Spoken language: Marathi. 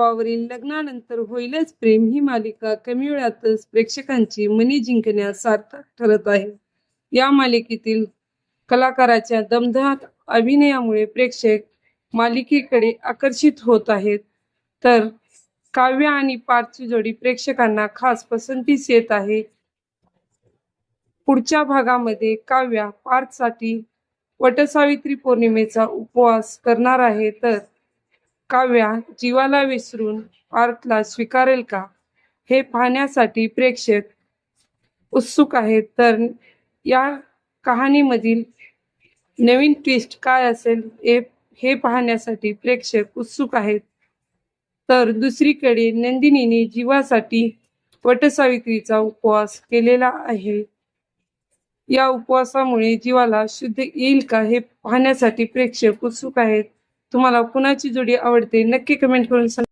पर्वावरील लग्नानंतर होईलच प्रेम ही मालिका कमी वेळातच प्रेक्षकांची मनी जिंकण्यास सार्थक ठरत आहे. या मालिकेतील कलाकाराच्या दमदार अभिनयामुळे प्रेक्षक मालिकेकडे आकर्षित होत आहेत. तर काव्य आणि पार्थची जोडी प्रेक्षकांना खास पसंतीस येत आहे. पुढच्या भागामध्ये काव्या पार्थसाठी वटसावित्री पौर्णिमेचा उपवास करणार आहे. तर काव्या जीवाला विसरून पार्थला स्वीकारेल का? हे पाहण्यासाठी प्रेक्षक उत्सुक आहेत. तर या कहाणीमधील नवीन ट्विस्ट काय असेल हे हे पाहण्यासाठी प्रेक्षक उत्सुक आहेत. तर दुसरीकडे नंदिनीने जीवासाठी वटसावित्रीचा उपवास केलेला आहे. या उपवासामुळे जीवाला शुद्ध येईल का हे पाहण्यासाठी प्रेक्षक उत्सुक आहेत. तुम्हाला कुणाची जोडी आवडते नक्की कमेंट करून सांगा.